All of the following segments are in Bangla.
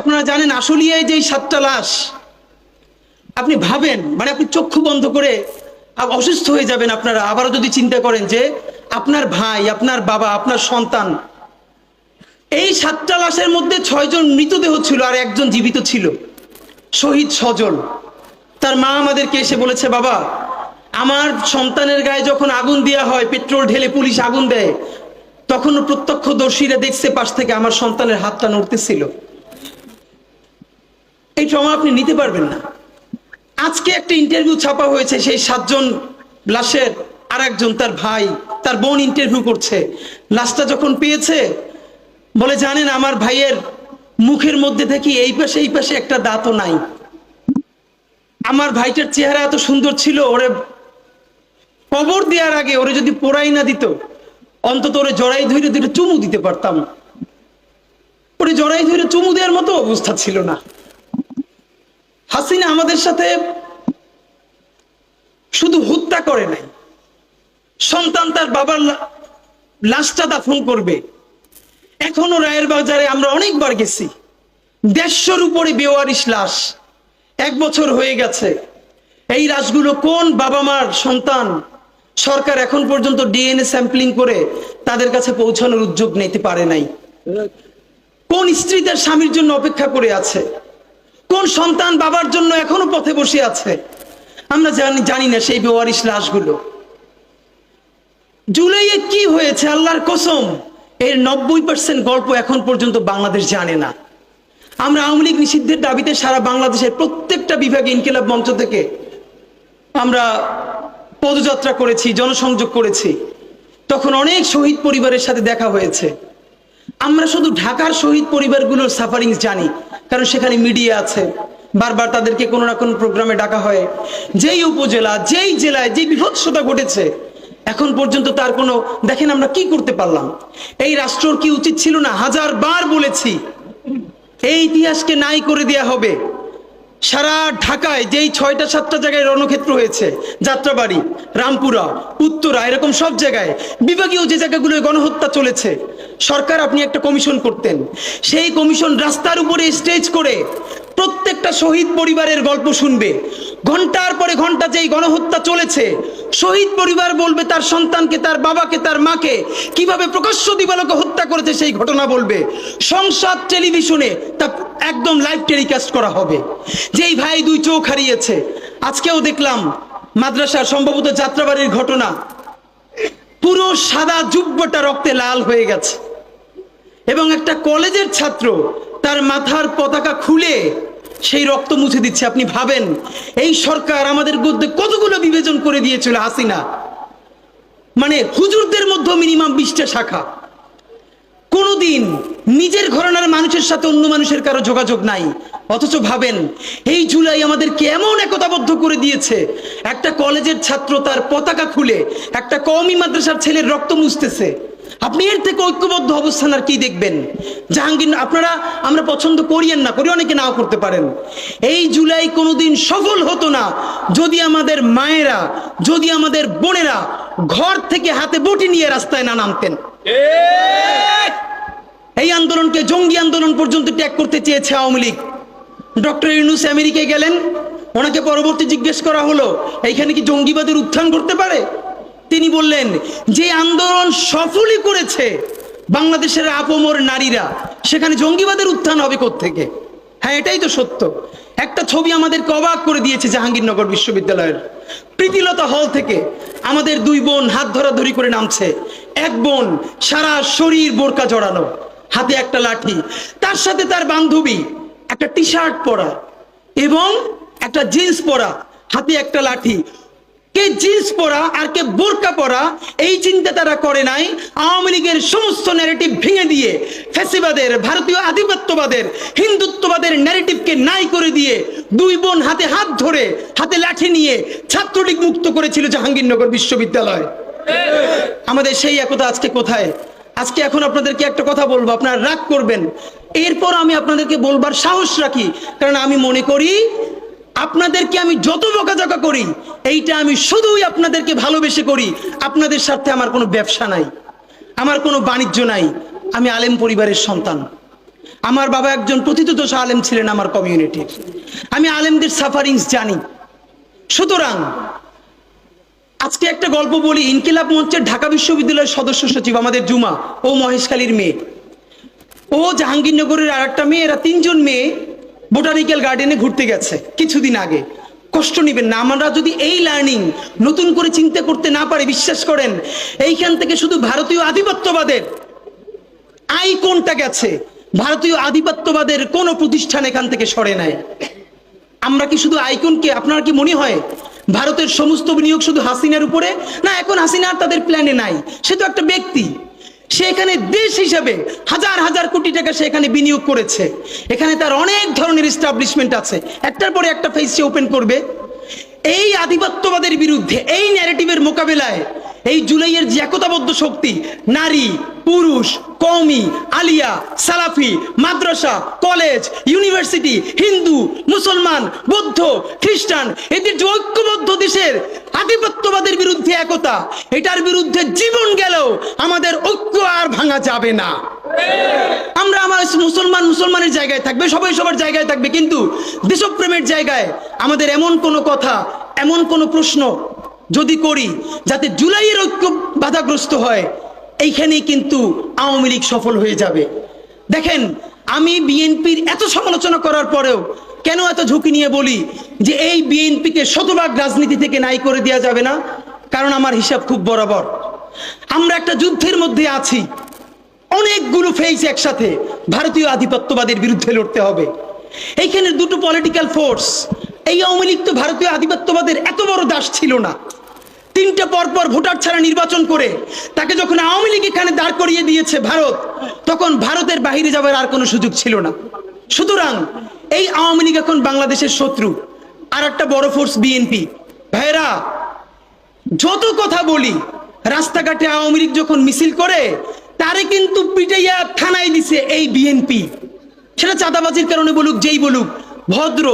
আপনারা জানেন আশুলিয়ায় যে সাতটা লাশ, আপনি ভাবেন মানে আপনি চক্ষু বন্ধ করে অসুস্থ হয়ে যাবেন আপনারা। আবারও যদি চিন্তা করেন যে আপনার ভাই, আপনার বাবা, আপনার সন্তান, এই সাতটা লাশের মধ্যে ছয়জন মৃতদেহ ছিল আর একজন জীবিত ছিল। শহীদ সজল। তার মা আমাদেরকে এসে বলেছে, বাবা, আমার সন্তানের গায়ে যখন আগুন দেওয়া হয়, পেট্রোল ঢেলে পুলিশ আগুন দেয়, তখন প্রত্যক্ষদর্শীরা দেখছে পাশ থেকে আমার সন্তানের হাতটা নড়তেছিল। এই ট্রমা আপনি নিতে পারবেন না। আজকে একটা ইন্টারভিউ ছাপা হয়েছে, সেই সাতজন লাশের আর একজন তার ভাই, তার বোন ইন্টারভিউ করছে। লাশটা যখন পেয়েছে, বলে, জানেন, আমার ভাইয়ের মুখের মধ্যে থেকে এই পাশে এই পাশে একটা দাঁতও নাই। আমার ভাইটার চেহারা এত সুন্দর ছিল, ওরে কবর দেওয়ার আগে ওরে যদি পোড়াই না দিত, অন্তত ওরে জড়াই ধরে ধরে চুমু দিতে পারতাম। ওরে জড়াই ধরে চুমু দেওয়ার মতো অবস্থা ছিল না। হাসিনা আমাদের সাথে শুধু হত্যা করে নাই। সন্তান তার বাবার লাশটা দাফন করবে। এখনও রায়ের বাজারে আমরা অনেকবার গেছি। দেড়শোর উপরে বেওয়ারিশ লাশ। এক বছর হয়ে গেছে। এই লাশগুলো কোন বাবা মার সন্তান? সরকার এখন পর্যন্ত ডিএনএ স্যাম্পলিং করে তাদের কাছে পৌঁছানোর উদ্যোগ নিতে পারে নাই। কোন স্ত্রী তার স্বামীর জন্য অপেক্ষা করে আছে? কোন সন্তান বাবার জন্য এখনও পথে বসে আছে? আমরা জানি জানি না সেই বেওয়ারিশ লাশগুলো। জুলাইয়ে কি হয়েছে? আল্লাহর কসম, এর নব্বই পার্সেন্ট গল্প এখন পর্যন্ত বাংলাদেশ জানে না। আমরা আওয়ামী লীগ নিষিদ্ধের দাবিতে সারা বাংলাদেশের প্রত্যেকটা বিভাগে ইনকিলাব মঞ্চ থেকে আমরা পদযাত্রা করেছি, জনসংযোগ করেছি। তখন অনেক শহীদ পরিবারের সাথে দেখা হয়েছে। আমরা শুধু ঢাকার শহীদ পরিবারগুলোর সাফারিংস জানি, কারণ সেখানে মিডিয়া আছে। বারবার তাদেরকে কোনো না কোনো প্রোগ্রামে ডাকা হয়। যেই উপজেলা, যেই জেলায় যে বিভৎসতা ঘটেছে, এখন পর্যন্ত তার কোনো, দেখেন আমরা কি করতে পারলাম? এই রাষ্ট্রর কি উচিত ছিল না? হাজার বার বলেছি, এই ইতিহাসকে নাই করে দেয়া হবে। সারা ঢাকায় যেই ছয়টা সাতটা জায়গায় রণক্ষেত্র হয়েছে, যাত্রাবাড়ি, রামপুরা, উত্তরা, এরকম সব জায়গায় বিভাগীয় যে জায়গাগুলোয় গণহত্যা চলেছে, সরকার আপনি একটা কমিশন করতেন। সেই কমিশন রাস্তার উপরে স্টেজ করে প্রত্যেকটা শহীদ পরিবারের গল্প শুনবে। ঘণ্টার পরে ঘণ্টা যেই গণহত্যা চলেছে, শহীদ পরিবার বলবে তার সন্তানকে, তার বাবাকে, তার মাকে, কীভাবে প্রকাশ্য দিবালোকে হত্যা করেছে সেই ঘটনা বলবে। সংসদ টেলিভিশনে তা একদম লাইভ টেলিকাস্ট করা হবে। যেই ভাই দুই চোখ হারিয়েছে, আজকেও দেখলাম মাদ্রাসার সম্ভবত যাত্রাবাড়ির ঘটনা। পুরো সাদা জুব্বটা রক্তে লাল হয়ে গেছে। এবং একটা কলেজের ছাত্র তার মাথার পতাকা খুলে সেই রক্ত মুছে দিচ্ছে। আপনি ভাবেন, এই সরকার আমাদের মধ্যে কতগুলো বিবেচন করে দিয়েছিল হাসিনা? মানে হুজুরদের মধ্যে মিনিমাম বিশটা শাখা। কোনোদিন নিজের ঘরানার মানুষের সাথে অন্য মানুষের কারও যোগাযোগ নাই। অথচ ভাবেন, এই জুলাই আমাদেরকে এমন একতাবদ্ধ করে দিয়েছে। একটা কলেজের ছাত্র তার পতাকা খুলে একটা কওমি মাদ্রাসার ছেলের রক্ত মুছতেছে। আপনি এর থেকে ঐক্যবদ্ধ অবস্থান আর কি দেখবেন? জাহাঙ্গীর, আপনারা, আমরা পছন্দ করিয়েন না করি, অনেকে নাও করতে পারেন। এই জুলাই কোনোদিন সফল হতো না। যদি আমাদের মায়েরা, যদি আমাদের বোনেরা ঘর থেকে হাতে বটি নিয়ে রাস্তায় না নামতেন। এই আন্দোলনকে জঙ্গি আন্দোলন পর্যন্ত ত্যাগ করতে চেয়েছে আওয়ামী লীগ। ডক্টর ইউনুস আমেরিকায় গেলেন, ওনাকে পরবর্তী জিজ্ঞেস করা হলো, এইখানে কি জঙ্গিবাদের উত্থান করতে পারে? তিনি বললেন, যে আন্দোলন সফলই করেছে বাংলাদেশের আপমর নারীরা, সেখানে জঙ্গিবাদের উত্থান হবে থেকে হ্যাঁ এটাই তো সত্য। একটা ছবি আমাদের কবাক করে দিয়েছে জাহাঙ্গীরনগর বিশ্ববিদ্যালয়ের। প্রীতিলতা হল থেকে আমাদের দুই বোন হাত ধরাধরি করে নামছে। এক বোন সারা শরীর বোরকা জড়ানো হাতে একটা লাঠি, তার সাথে তার বান্ধবী একটা টি শার্ট পরা এবং একটা জিন্স পরা, হাতে একটা লাঠি। কে জিন্স পরা আর কে বোরকা পরা, এই চিন্তা তারা করে নাই। আওয়ামী লীগের সমস্ত ন্যারেটিভ ভেঙে দিয়ে ফ্যাসিবাদের, ভারতীয় আধিপত্যবাদের, হিন্দুত্ববাদের ন্যারেটিভকে নাই করে দিয়ে দুই বোন হাতে হাত ধরে, হাতে লাঠি নিয়ে ছাত্রলীগ মুক্ত করেছিল জাহাঙ্গীরনগর বিশ্ববিদ্যালয়। আমাদের সেই একতা আজকে কোথায়? আজকে এখন আপনাদেরকে একটা কথা বলব, আপনারা রাগ করবেন। এরপর আমি আপনাদেরকে বলবার সাহস রাখি, কারণ আমি মনে করি আপনাদেরকে আমি যত বকাঝকা করি, এইটা আমি শুধুই আপনাদেরকে ভালোবেসে করি। আপনাদের সাথে আমার কোনো ব্যবসা নাই, আমার কোনো বাণিজ্য নাই, আমি আলেম পরিবারের সন্তান। আমার বাবা একজন প্রথিতদোষ আলেম ছিলেন আমার কমিউনিটির আমি আলেমদের সাফারিংস জানি। সুতরাং আজকে একটা গল্প বলি। ইনকিলাব মঞ্চের ঢাকা বিশ্ববিদ্যালয়ের সদস্য সচিব আমাদের জুমা ও মহেশখালীর মেয়ে। ও জাহাঙ্গীরনগরের আর একটা মেয়ে, এরা তিনজন মেয়ে বোটানিক্যাল গার্ডেনে ঘুরতে গেছে কিছুদিন আগে। কষ্ট নেবেন না, আমরা যদি এই লার্নিং নতুন করে চিন্তা করতে না পারে, বিশ্বাস করেন, এইখান থেকে শুধু ভারতীয় আধিপত্যবাদের আইকনটা গেছে? ভারতীয় আধিপত্যবাদের কোন প্রতিষ্ঠান এখান থেকে সরে নাই। আমরা কি শুধু আইকনকে, আপনার কি মনে হয়? ভারতের সমস্ত বিনিয়োগ শুধু হাসিনার উপরে? না, এখন হাসিনার তাদের প্ল্যানে নাই। সে তো একটা ব্যক্তি। সে এখানে দেশ হিসাবে হাজার হাজার কোটি টাকা সে এখানে বিনিয়োগ করেছে। এখানে তার অনেক ধরনের এস্টাবলিশমেন্ট আছে। একটার পরে একটা ফেস সে ওপেন করবে। এই আধিপত্যবাদের বিরুদ্ধে, এই ন্যারেটিভের মোকাবেলায় এই জুলাইয়ের যে একতাবদ্ধ শক্তি, নারী, পুরুষ, কওমি, আলিয়া, সালাফি, মাদ্রাসা, কলেজ, ইউনিভার্সিটি, হিন্দু, মুসলমান, বৌদ্ধ, খ্রিস্টান, এদের যে ঐক্যবদ্ধ দেশের আধিপত্যবাদের বিরুদ্ধে একতা, এটার বিরুদ্ধে জীবন গেলেও আমাদের ঐক্য আর ভাঙা যাবে না। আমরা আমার মুসলমান মুসলমানের জায়গায় থাকবে, সবাই সবার জায়গায় থাকবে, কিন্তু দেশপ্রেমের জায়গায় আমাদের এমন কোনো কথা, এমন কোনো প্রশ্ন যদি করি, যাতে জুলাইয়ের ঐক্য বাধাগ্রস্ত হয়, এইখানেই কিন্তু আওয়ামী লীগ সফল হয়ে যাবে। দেখেন, আমি বিএনপির এত সমালোচনা করার পরেও কেন এত ঝুঁকি নিয়ে বলি যে এই বিএনপিকে শতভাগ রাজনীতি থেকে নাই করে দেওয়া যাবে না? কারণ আমার হিসাব খুব বরাবর। আমরা একটা যুদ্ধের মধ্যে আছি। অনেকগুলো ফেস একসাথে ভারতীয় আধিপত্যবাদের বিরুদ্ধে লড়তে হবে। এইখানে দুটো পলিটিক্যাল ফোর্স এই আওয়ামী লীগ তো ভারতীয় আধিপত্যবাদের এত বড় দাস ছিল না। তিনটা পরপর ভোটার ছাড়া নির্বাচন করে, তাকে যখন আওয়ামী লীগ এখানে দাঁড় করিয়ে দিয়েছে ভারত, তখন ভারতের বাহিরে যাবার আর কোনো সুযোগ ছিল না। সুতরাং এই আওয়ামী লীগ এখন বাংলাদেশের শত্রু, আর একটা বড় ফোর্স বিএনপি ভাইরা যত কথা বলি, রাস্তাঘাটে আওয়ামী লীগ যখন মিছিল করে, তারে কিন্তু পিটাইয়া থানায় দিছে এই বিএনপি সেটা চাঁদাবাজির কারণে বলুক, যেই বলুক ভদ্র,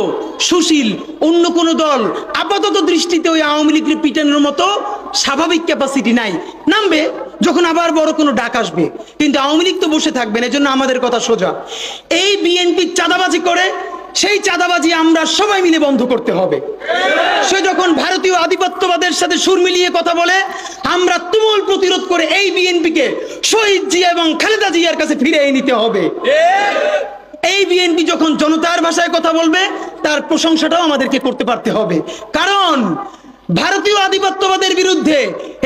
সুশীল, অন্য কোনো দল, আপাতত দৃষ্টিতে ওই আওয়ামী লীগের পিটানোর মতো স্বাভাবিক ক্যাপাসিটি নাই। নামবে, যখন আবার বড় কোনো ডাক আসবে। কিন্তু আওয়ামী লীগ তো বসে থাকবেন এজন্য আমাদের কথা সোজা। এই বিএনপি চাঁদাবাজি করে, সেই চাঁদাবাজি আমরা সবাই মিলে বন্ধ করতে হবে। সে যখন ভারতীয় আধিপত্যবাদের সাথে সুর মিলিয়ে কথা বলে, আমরা তুমুল প্রতিরোধ করে এই বিএনপিকে শহীদ জিয়া এবং খালেদা জিয়ার কাছে ফিরিয়ে নিতে হবে। এই বিএনপি যখন জনতার ভাষায় কথা বলবে, তার প্রশংসাটাও আমাদেরকে করতে পারতে হবে। কারণ ভারতীয় আধিপত্যবাদের বিরুদ্ধে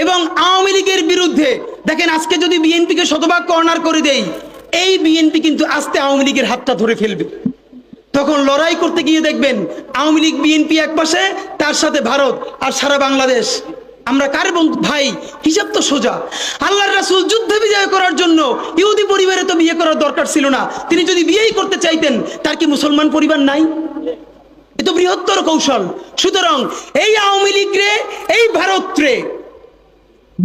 এবং আওয়ামী লীগের বিরুদ্ধে, দেখেন আজকে যদি বিএনপিকে শতভাগ কর্নার করে দেই, এই বিএনপি কিন্তু আস্তে আওয়ামী লীগের হাতটা ধরে ফেলবে। তখন লড়াই করতে গিয়ে দেখবেন, আওয়ামী লীগ বিএনপি এক পাশে, তার সাথে ভারত আর সারা বাংলাদেশ। আমরা কার ভাই, হিসাব তো সোজা। আল্লাহর রাসূল যুদ্ধে বিজয় করার জন্য ইহুদি পরিবারে তো বিয়ে করার দরকার ছিল না। তিনি যদি বিয়েই করতে চাইতেন, তার কি মুসলমান পরিবার নাই? এ তো বৃহত্তর কৌশল। সুতরাং এই আওয়ামী লীগ রে এই ভারত রে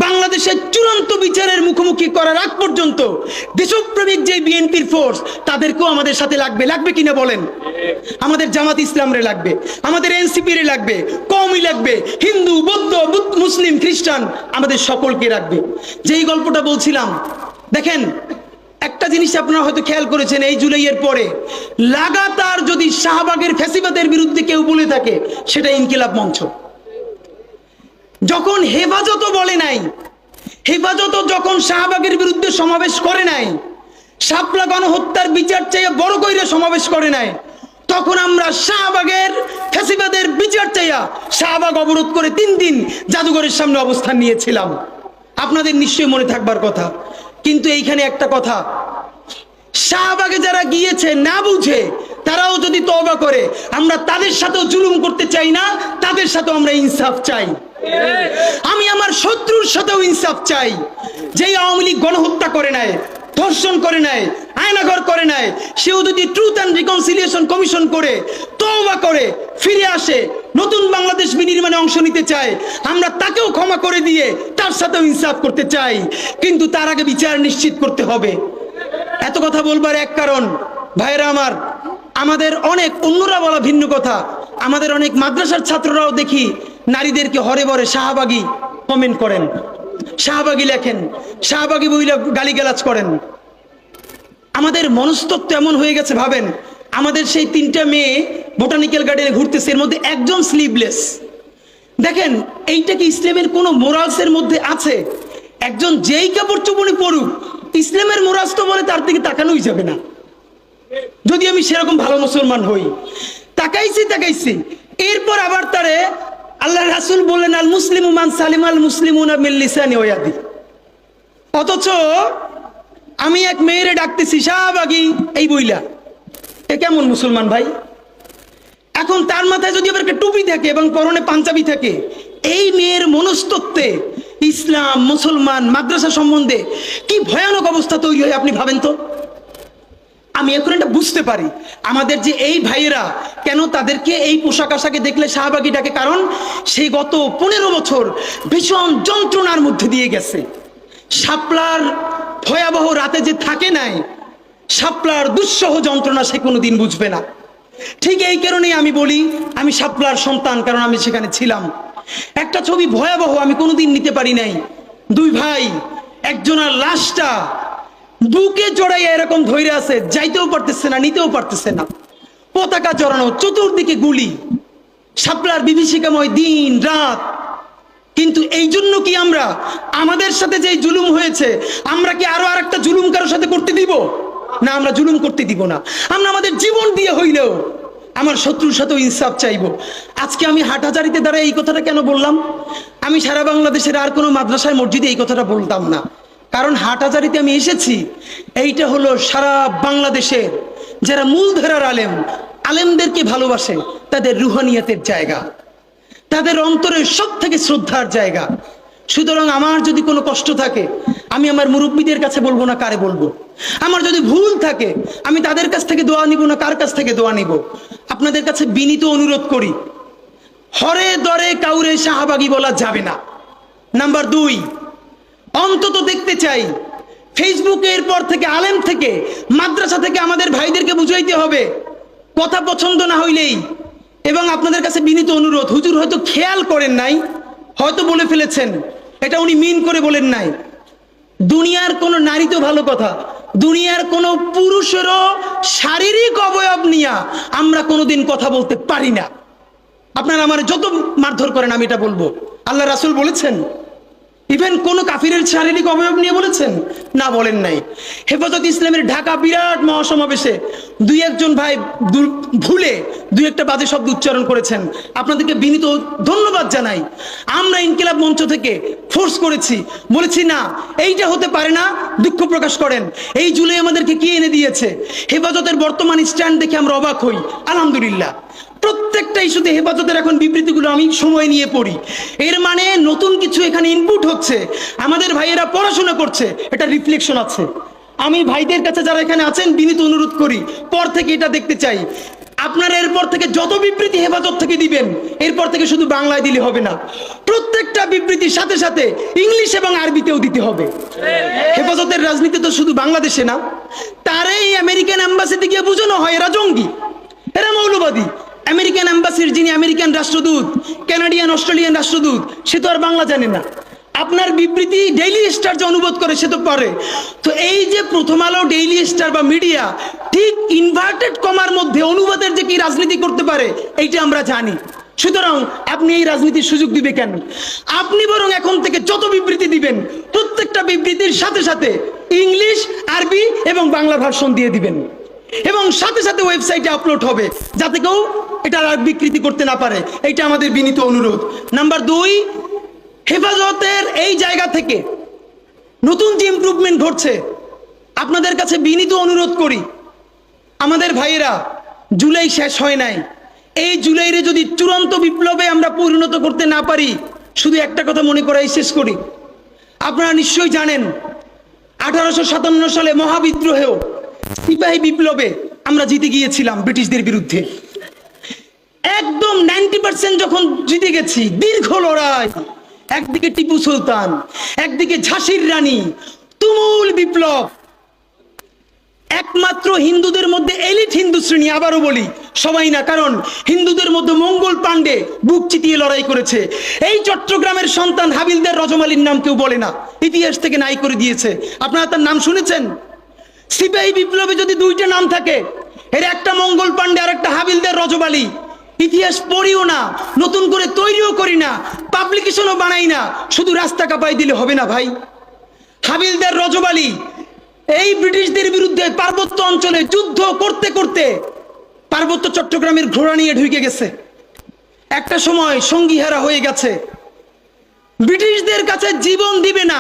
বাংলাদেশের চূড়ান্ত বিচারের মুখোমুখি করার আগ পর্যন্ত দেশপ্রেমিক যে বিএনপির ফোর্স তাদেরকেও আমাদের সাথে লাগবে। লাগবে কিনা বলেন? আমাদের জামাত ইসলামরে লাগবে আমাদের এনসিপি রে লাগবে কমই লাগবে হিন্দু বৌদ্ধ বুদ্ধ, মুসলিম খ্রিস্টান আমাদের সকলকে রাখবে। যেই গল্পটা বলছিলাম দেখেন একটা জিনিস আপনারা হয়তো খেয়াল করেছেন এই জুলাইয়ের পরে লাগাতার যদি শাহবাগের ফ্যাসিবাদের বিরুদ্ধে কেউ বলে থাকে সেটা ইনকিলাব মঞ্চ। যখন হেফাজত বলে নাই, হেফাজত যখন শাহবাগের বিরুদ্ধে সমাবেশ করে নাই, শাপলা গণহত্যার বিচার চাইয়া বড় কইরে সমাবেশ করে নাই, তখন আমরা শাহবাগের ফ্যাসিবাদের বিচার চাইয়া শাহবাগ অবরোধ করে তিন দিন জাদুঘরের সামনে অবস্থান নিয়েছিলাম। আপনাদের নিশ্চয়ই মনে থাকবার কথা, কিন্তু এইখানে একটা কথা, শাহবাগে যারা গিয়েছে না বুঝে, তারাও যদি তওবা করে, আমরা তাদের সাথেও জুলুম করতে চাই না, তাদের সাথেও আমরা ইনসাফ চাই। আমি আমার শত্রুর সাথেও ইনসাফ চাই। যেই আওয়ামী লীগ গণহত্যা করে নেয় ধর্ষণ করে নেয় আয়নাঘর করে নেয় সেও যদি ট্রুথ অ্যান্ড রিকনসিলিয়েশন কমিশন করে, তওবা করে, ফিরে আসে, নতুন বাংলাদেশ বিনির্মাণে অংশ নিতে চায়, আমরা তাকেও ক্ষমা করে দিয়ে তার সাথেও ইনসাফ করতে চাই। কিন্তু তার আগে বিচার নিশ্চিত করতে হবে। এত কথা বলবার এক কারণ ভাইরা আমার, আমাদের অনেক অন্যরা বলা ভিন্ন কথা। আমাদের অনেক মাদ্রাসার ছাত্ররাও দেখি নারীদেরকে হরে বরে শাহবাগী কমেন্ট করেন। শাহবাগী লেখেন, শাহবাগী বইলে গালিগালাজ করেন। আমাদের মনস্তত্ব এমন হয়ে গেছে, ভাবেন। আমাদের সেই তিনটা মেয়ে বোটানিক্যাল গার্ডেনে ঘুরতেছে, এর মধ্যে একজন স্লিভলেস দেখেন, এইটা কি ইসলামের কোনো মোরালসের মধ্যে আছে? একজন যেই কাপড় চোপড়ে পড়ুক ইসলামের মোরাজ তো বলে তার দিকে তাকানোই যাবে না। যদি আমি সেরকম ভালো মুসলমান হই। তাকাইছি তাকাইছি। এরপর আবার তারে আল্লাহ রাসুল বললেন, আল মুসলিম মান সালিম, আল মুসলিম মিল্লিসানি ওয়াদি অথচ আমি এক মেয়েরে ডাকতেছি, শাহবাগি, এই বইলা, এ কেমন মুসলমান ভাই? এখন তার মাথায় যদি আবার টুপি থাকে এবং পরনে পাঞ্জাবি থাকে, এই মেয়ের মনস্তত্ত্বে ইসলাম, মুসলমান, মাদ্রাসা সম্বন্ধে কি ভয়ানক অবস্থা তৈরি হয় আপনি ভাবেন তো? আমি এখন এটা বুঝতে পারি। আমাদের যে এই ভাইয়েরা, কেন তাদেরকে এই পোশাক আশাকে দেখলে শাহবাগি ডাকে? কারণ সেই গত পনেরো বছর ভীষণ যন্ত্রণার মধ্যে দিয়ে গেছে। শাপলার ভয়াবহ রাতে যে থাকে নাই, শাপলার দুঃসহ যন্ত্রণা সে কোনো দিন বুঝবে না। ঠিক এই কারণেই আমি বলি, আমি শাপলার সন্তান, কারণ আমি সেখানে ছিলাম। একটা ছবি ভয়াবহ আমি কোনোদিন নিতে পারি নাই। দুই ভাই, একজনের লাশটা বুকে জড়াইয়া এরকম ধৈর্য আছে, যাইতেও পারতেছে না, নিতেও পারতেছে না। পতাকা জড়ানো, চতুর্দিকে গুলি। শাপলার বিভীষিকাময় দিন, রাত। কিন্তু এই জন্য কি আমরা আমাদের সাথে যে জুলুম হয়েছে, আমরা কি আরও আর একটা জুলুম কারোর সাথে করতে দিব? না, আমরা জুলুম করতে দিব না। আমরা আমাদের জীবন দিয়ে হইলেও আমার শত্রুর সাথেও ইনসাফ চাইব। আজকে আমি হাটহাজারিতে দ্বারা এই কথাটা কেন বললাম? আমি সারা বাংলাদেশের আর কোনো মাদ্রাসায়, মসজিদে এই কথাটা বলতাম না। কারণ হাটহাজারিতে আমি এসেছি। এইটা হলো সারা বাংলাদেশের যারা মূলধারার আলেম, আলেমদেরকে ভালোবাসে, তাদের রুহানিয়াতের জায়গা। তাদের অন্তরের সব থেকে শ্রদ্ধার জায়গা। সুতরাং আমার যদি কোনো কষ্ট থাকে, আমি আমার মুরব্বীদের কাছে বলব না কারে বলব। আমার যদি ভুল থাকে, আমি তাদের কাছ থেকে দোয়া নিব না কার কাছ থেকে দোয়া নিব। আপনাদের কাছে বিনীত অনুরোধ করি, হরে দরে কাউরে শাহবাগি বলা যাবে না। নাম্বার দুই অন্তত দেখতে চাই। ফেসবুকের পর থেকে, আলেম থেকে, মাদ্রাসা থেকে আমাদের ভাইদেরকে বুঝাইতে হবে। কথা পছন্দ না হইলেই। এবং আপনাদের কাছে বিনীত অনুরোধ, হুজুর হয়তো খেয়াল করেন নাই, হয়তো বলে ফেলেছেন। এটা উনি মিন করে বলেন নাই। দুনিয়ার কোনো নারী তো ভালো কথা। দুনিয়ার কোনো পুরুষেরও শারীরিক অবয়ব নিয়ে আমরা কোনোদিন কথা বলতে পারি না। আপনারা আমার যত মারধর করেন, আমি এটা বলব। আল্লাহ রাসুল বলেছেন ইভেন কোন কাফিরের শারীরিক অবয়ব নিয়ে বলেছেন? না বলেন নাই। হেফাজত ইসলামের ঢাকা বিরাট মহাসমাবেশে দুই একজন ভাই ভুলে দুই একটা বাজে শব্দ উচ্চারণ করেছেন। আপনাদেরকে বিনীত ধন্যবাদ জানাই। আমরা ইনকিলাব মঞ্চ থেকে ফোর্স করেছি। বলেছি, না, এইটা হতে পারে না। দুঃখ প্রকাশ করেন। এই জুলাই আমাদেরকে কি এনে দিয়েছে? হেফাজতের বর্তমান স্ট্যান্ড দেখে আমরা অবাক হই। আলহামদুলিল্লাহ। প্রত্যেকটা ইস্যুতে হেফাজতের এখন বিবৃতিগুলো আমি সময় নিয়ে পড়ি। এর মানে নতুন কিছু এখানে ইনপুট হচ্ছে। আমাদের ভাইয়েরা পড়াশোনা করছে, এটা রিফ্লেকশন আছে। আমি ভাইদের কাছে যারা এখানে আছেন, বিনীত অনুরোধ করি, পর থেকে এটা দেখতে চাই। আপনারা এরপর থেকে যত বিবৃতি হেফাজত থেকে দিবেন, এরপর থেকে শুধু বাংলায় দিলে হবে না। প্রত্যেকটা বিবৃতির সাথে সাথে ইংলিশ এবং আরবিতেও দিতে হবে। হেফাজতের রাজনীতি তো শুধু বাংলাদেশে না তারাই আমেরিকান অ্যাম্বাসিতে গিয়ে বুঝানো হয়, এরা জঙ্গি, এরা মৌলবাদী। আমেরিকান অ্যাম্বাসির যিনি আমেরিকান রাষ্ট্রদূত কানাডিয়ান অস্ট্রেলিয়ান রাষ্ট্রদূত, সে তো আর বাংলা জানে না। আপনার বিবৃতি ডেইলি স্টার যে অনুবাদ করে, সে তো পারে তো এই যে প্রথম আলো ডেইলি স্টার বা মিডিয়া ঠিক ইনভার্টেড কমার মধ্যে অনুবাদের যে কি রাজনীতি করতে পারে, এইটা আমরা জানি। সুতরাং আপনি এই রাজনীতির সুযোগ দিবে কেন? আপনি বরং এখন থেকে যত বিবৃতি দিবেন, প্রত্যেকটা বিবৃতির সাথে সাথে ইংলিশ আরবি এবং বাংলা ভার্সন দিয়ে দিবেন। এবং সাথে সাথে ওয়েবসাইটে আপলোড হবে, যাতে কেউ এটা আর বিকৃতি করতে না পারে। এটা আমাদের বিনীত অনুরোধ। নাম্বার দুই, হেফাজতের এই জায়গা থেকে নতুন যে ইমপ্রুভমেন্ট ঘটছে, আপনাদের কাছে বিনীত অনুরোধ করি। আমাদের ভাইয়েরা, জুলাই শেষ হয় নাই। এই জুলাইরে যদি চূড়ান্ত বিপ্লবে আমরা পরিণত করতে না পারি, শুধু একটা কথা মনে করাই শেষ করি। আপনারা নিশ্চয়ই জানেন, আঠারোশো সাতান্ন সালে মহাবিদ্রোহেও সিপাহী বিপ্লবে আমরা জিতে গিয়েছিলাম ব্রিটিশদের বিরুদ্ধে। একদম নাইনটি পার্সেন্ট যখন জিতে গেছি, দীর্ঘ লড়াই। একদিকে টিপু সুলতান, একদিকে ঝাঁসির রানী, তুমুল বিপ্লব। একমাত্র হিন্দুদের মধ্যে এলিট হিন্দু শ্রেণি, আবারও বলি, সবাই না, কারণ হিন্দুদের মধ্যে মঙ্গল পাণ্ডে বুক চিতিয়ে লড়াই করেছে। এই চট্টগ্রামের সন্তান হাবিলদের রজমালির নাম কেউ বলে না, ইতিহাস থেকে নাই করে দিয়েছে। আপনারা তার নাম শুনেছেন? সিপাহী বিপ্লবে যদি দুইটা নাম থাকে, এর একটা মঙ্গল পান্ডে আর একটা হাবিলদের রজবালি ইতিহাস পড়িও না, নতুন করে তৈরিও করি না পাবলিকেশনও বানাই না, শুধু রাস্তা কাপাই দিলে হবে না ভাই। হাবিলদের রজবালি এই ব্রিটিশদের বিরুদ্ধে পার্বত্য অঞ্চলে যুদ্ধ করতে করতে পার্বত্য চট্টগ্রামের ঘোড়া নিয়ে ঢুকে গেছে। একটা সময় সঙ্গীহারা হয়ে গেছে। ব্রিটিশদের কাছে জীবন দিবে না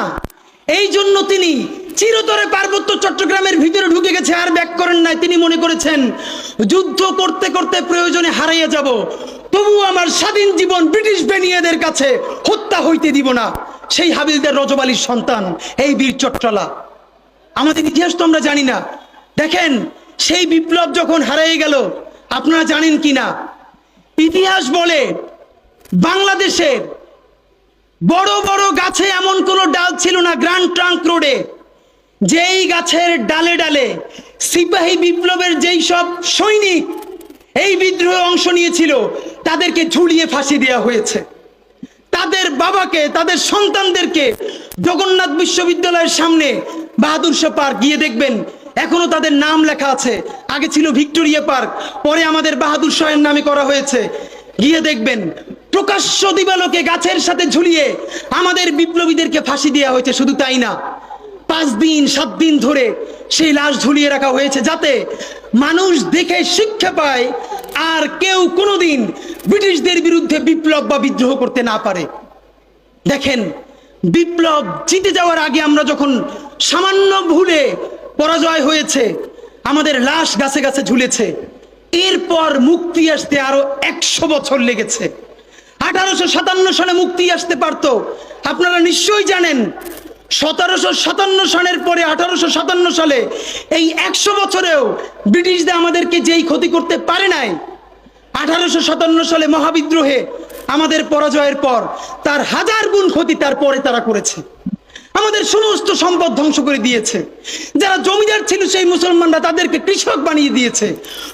এই জন্য তিনি চিরতরে পার্বত্য চট্টগ্রামের ভিতরে ঢুকে গেছে আর ব্যাক করেন নাই। তিনি মনে করেছেন, যুদ্ধ করতে করতে প্রয়োজনে হারাইয়া যাব। তবু আমার স্বাধীন জীবন ব্রিটিশ বেনিয়াদের কাছে হত্যা হইতে দিব না। সেই হাবিলদার রজবালির সন্তান, এই বীর চট্টলা। আমাদের ইতিহাস তো আমরা জানি না। দেখেন, সেই বিপ্লব যখন হারিয়ে গেল, আপনারা জানেন কি না ইতিহাস বলে বাংলাদেশের বড় বড় গাছে এমন কোনো ডাল ছিল না গ্র্যান্ড ট্রাঙ্ক রোডে। যেই গাছের ডালে ডালে সিপাহী বিপ্লবের যেই সব সৈনিক এই বিদ্রোহে অংশ নিয়েছিল, তাদেরকে ঝুলিয়ে ফাঁসি দেওয়া হয়েছে। তাদের বাবাকে, তাদের সন্তানদেরকে জগন্নাথ বিশ্ববিদ্যালয়ের সামনে বাহাদুর শাহ পার্ক গিয়ে দেখবেন, এখনও তাদের নাম লেখা আছে। আগে ছিল ভিক্টোরিয়া পার্ক, পরে আমাদের বাহাদুর শাহের নামে করা হয়েছে। গিয়ে দেখবেন প্রকাশ্য দিবালোকে গাছের সাথে ঝুলিয়ে আমাদের বিপ্লবীদেরকে ফাঁসি দেওয়া হয়েছে, শুধু তাই না। পাঁচ দিন, সাত দিন ধরে সেই লাশ ঝুলিয়ে রাখা হয়েছে যাতে মানুষ দেখে শিক্ষা পায় আর কেউ কোনোদিন ব্রিটিশদের বিরুদ্ধে বিপ্লব বা বিদ্রোহ করতে না পারে। দেখেন, বিপ্লব জিতে যাওয়ার আগে আমরা যখন সামান্য ভুলে পরাজয় হয়েছে, আমাদের লাশ গাছে গাছে ঝুলেছে, এরপর মুক্তি আসতে আরও একশো বছর লেগেছে। আঠারোশো সাতান্ন সালে মুক্তি আসতে পারতো। আপনারা নিশ্চয়ই জানেন, সতেরোশো সাতান্ন সনের পরে আঠারোশো সাতান্ন সালে এই একশো বছরেও ব্রিটিশদের আমাদেরকে যেই ক্ষতি করতে পারে নাই, আঠারোশো সাতান্ন সালে মহাবিদ্রোহে আমাদের পরাজয়ের পর তার হাজার গুণ ক্ষতি তার পরে তারা করেছে। আমাদের সমস্ত সম্পদ ধ্বংস করে দিয়েছে। যারা জমিদার ছিল সেই মুসলমানরা তাদেরকে কৃষক বানিয়ে দিয়েছে।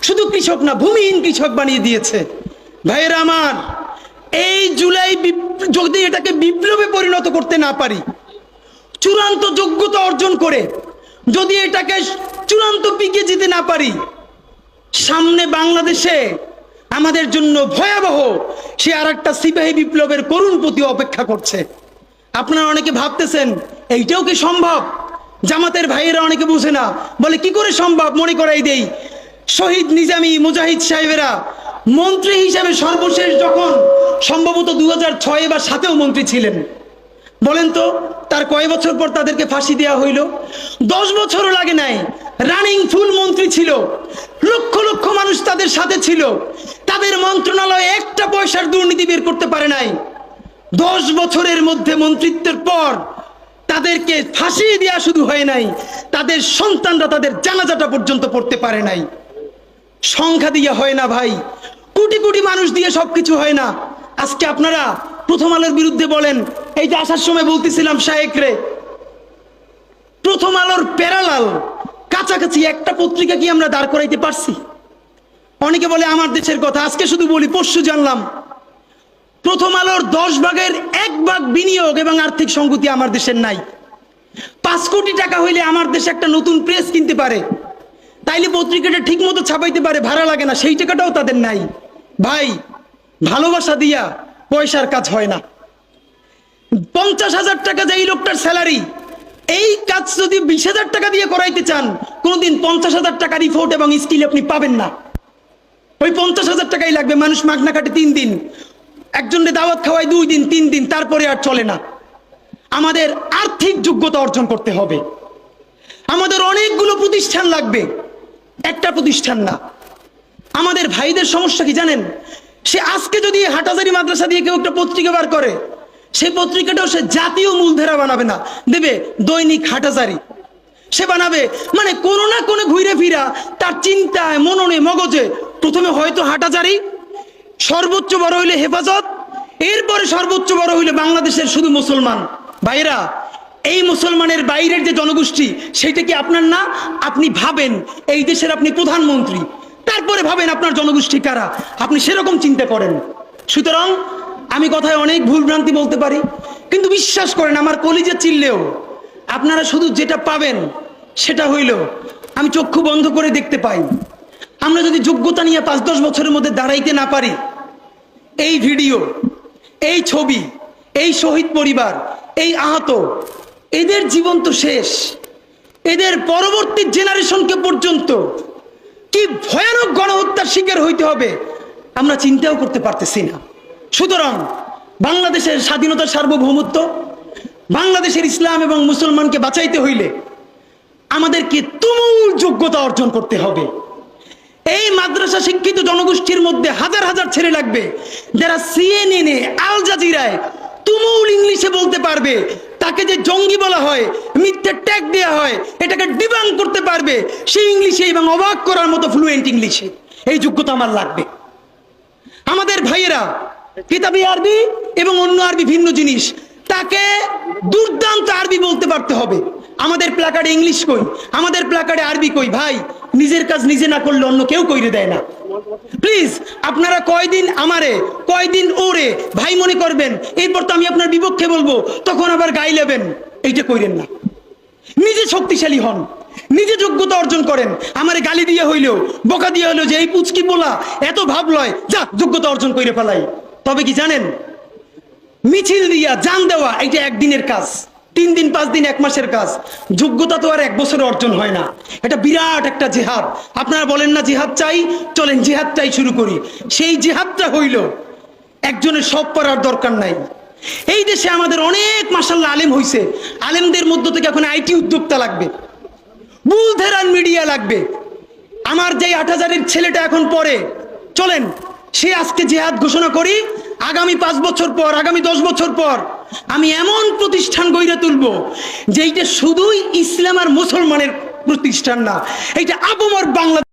শুধু কৃষক না, ভূমিহীন কৃষক বানিয়ে দিয়েছে। ভাইয়েরা আমার এই জুলাই যদি এটাকে বিপ্লবে পরিণত করতে না পারি। চূড়ান্ত যোগ্যতা অর্জন করে যদি এটাকে চূড়ান্ত পিকে যেতে না পারি, সামনে বাংলাদেশে আমাদের জন্য ভয়াবহ সে আর একটা সিপাহী বিপ্লবের করুণ প্রতি অপেক্ষা করছে। আপনারা অনেকে ভাবতেছেন, এইটাও কি সম্ভব? জামাতের ভাইয়েরা অনেকে বুঝে না। বলে, কি করে সম্ভব? মনে করাই দেই। শহীদ নিজামী মুজাহিদ সাহেবেরা মন্ত্রী হিসাবে সর্বশেষ যখন সম্ভবত দু হাজার ছয় বা সাতেও মন্ত্রী ছিলেন। বলেন তো, তার কয় বছর পর তাদেরকে ফাঁসি দেওয়া হইল? দশ বছরও লাগে নাই। রানিং ফুল মন্ত্রী ছিল। লক্ষ লক্ষ মানুষ তাদের সাথে ছিল। তাদের মন্ত্রণালয়ে একটা পয়সার দুর্নীতি বের করতে পারে নাই। দশ বছরের মধ্যে মন্ত্রিত্বের পর তাদেরকে ফাঁসিয়ে দেওয়া শুধু হয় নাই। তাদের সন্তানরা তাদের জানাজাটা পর্যন্ত পড়তে পারে নাই। সংখ্যা দিয়ে হয় না ভাই। কোটি কোটি মানুষ দিয়ে সবকিছু হয় না। আজকে আপনারা প্রথম আলোর বিরুদ্ধে বলেন, এই যে আসার সময় বলতেছিলাম শায়েক রে, প্রথম আলোর প্যারালাল, কাছাকাছি একটা পত্রিকা কি আমরা দাঁড় করাইতে পারছি? অনেকে বলে আমার দেশের কথা, আজকে শুধু বলি, পরশু জানলাম। প্রথম আলোর দশ ভাগের এক ভাগ বিনিয়োগ এবং আর্থিক সংগতি আমার দেশের নাই। পাঁচ কোটি টাকা হইলে আমার দেশে একটা নতুন প্রেস কিনতে পারে। তাইলে পত্রিকাটা ঠিক মতো ছাপাইতে পারে, ভাড়া লাগে না, সেই টাকাটাও তাদের নাই। ভাই, ভালোবাসা দিয়া পয়সার কাজ হয় না। পঞ্চাশ হাজার টাকা যে এই লোকটার স্যালারি, এই কাজ যদি বিশ হাজার টাকা দিয়ে করাইতে চান, কোনোদিন পঞ্চাশ হাজার টাকা রিপোর্ট এবং স্কিল আপনি পাবেন না। ওই পঞ্চাশ হাজার টাকাই লাগবে, মানুষ মাগনা কাটে তিন দিন। একজনকে দাওয়াত খাওয়ায় দুই দিন, তিন দিন, তারপরে আর চলে না। আমাদের আর্থিক যোগ্যতা অর্জন করতে হবে। আমাদের অনেকগুলো প্রতিষ্ঠান লাগবে। একটা প্রতিষ্ঠান না। আমাদের ভাইদের সমস্যা কি জানেন? সে আজকে যদি হাটাজারি মাদ্রাসা দিয়ে কেউ একটা পত্রিকা বার করে, সেই পত্রিকাটাও সে জাতীয় মূলধারা বানাবে না। দেবে দৈনিক হাটাজারি সে বানাবে মানে কোনো না কোনো ঘুরে ফিরা, তার চিন্তায়, মননে, মগজে। প্রথমে হয়তো হাটাজারি সর্বোচ্চ বড় হইলে হেফাজত, এরপরে সর্বোচ্চ বড় হইলে বাংলাদেশের শুধু মুসলমান। ভাইরা এই মুসলমানের বাইরের যে জনগোষ্ঠী, সেটা কি আপনার না? আপনি ভাবেন এই দেশের আপনি প্রধানমন্ত্রী। তারপরে ভাবেন আপনার জনগোষ্ঠী কারা? আপনি সেরকম চিন্তা করেন। সুতরাং আমি কথায় অনেক ভুলভ্রান্তি বলতে পারি, কিন্তু বিশ্বাস করেন আমার কলিজে চিনলেও আপনারা শুধু যেটা পাবেন সেটা হইল, আমি চক্ষু বন্ধ করে দেখতে পাই। আমরা যদি যোগ্যতা নিয়ে পাঁচ দশ বছরের মধ্যে দাঁড়াইতে না পারি, এই ভিডিও, এই ছবি, এই শহীদ পরিবার, এই আহত এদের জীবন তো শেষ। এদের পরবর্তী জেনারেশনকে পর্যন্ত কি ভয়ানক গণহত্যার শিকার হইতে হবে আমরা চিন্তাও করতে পারতেছি না। সুতরাং বাংলাদেশের স্বাধীনতার সার্বভৌমত্ব, বাংলাদেশের ইসলাম এবং মুসলমানকে বাঁচাইতে হইলে আমাদেরকে তুমুল যোগ্যতা অর্জন করতে হবে। এই মাদ্রাসা শিক্ষিত জনগোষ্ঠীর মধ্যে হাজার হাজার ছেলে লাগবে যারা সিএনএনে আল জাজিরায় তুমুল ইংলিশে বলতে পারবে তাকে যে জঙ্গি বলা হয়, মিথ্যে ট্যাগ দেওয়া হয়, এটাকে ডিবাং করতে পারবে, সেই ইংলিশে এবং অবাক করার মতো ফ্লুয়েন্ট ইংলিশে। এই যোগ্যতা আমার লাগবে। আমাদের ভাইয়েরা, কিতাবি আরবি এবং অন্য আরবি ভিন্ন জিনিস, তাকে দুর্দান্ত আরবি বলতে পারতে হবে। আমাদের প্লাকার্ডে ইংলিশ কই? আমাদের প্লাকার্ডে আরবি কই? ভাই, নিজের কাজ নিজে না করলে অন্য কেউ কইরে দেয় না। প্লিজ আপনারা কয়দিন আমারে, কয়দিন ওরে ভাই মনে করবেন? এরপর তো আমি আপনার বিপক্ষে বলব, তখন আবার গাই লেবেন। এইটা কইরেন না। নিজে শক্তিশালী হন। নিজে যোগ্যতা অর্জন করেন। আমারে গালি দিয়ে হইলেও, বোকা দিয়ে হইলেও যে এই পুচকি বলা এত ভাব লয়, যা, যোগ্যতা অর্জন করে ফেলাই। তবে কি জানেন? মিছিল দিয়া জান দেওয়া এটা একদিনের কাজ। তিন দিন, পাঁচ দিন, এক মাসের কাজ। যোগ্যতা তো আর এক বছরে অর্জন হয় না। এটা বিরাট একটা জেহাদ। আপনারা বলেন না, জিহাদ চাই? চলেন, জিহাদটাই শুরু করি। সেই জিহাদটা হইল, একজনের সব পারার দরকার নাই। এই দেশে আমাদের অনেক মাসাল্লাহ আলেম হইছে। আলেমদের মধ্য থেকে এখন আইটি উদ্যোক্তা লাগবে। বুলধেরান মিডিয়া লাগবে। আমার যে আট হাজারের ছেলেটা এখন পড়ে, চলেন, সে আজকে জেহাদ ঘোষণা করি, আগামী পাঁচ বছর পর, আগামী দশ বছর পর আমি এমন প্রতিষ্ঠান গইরে তুলব যে এইটা শুধুই ইসলাম আর মুসলমানের প্রতিষ্ঠান না, এইটা আবমর বাংলা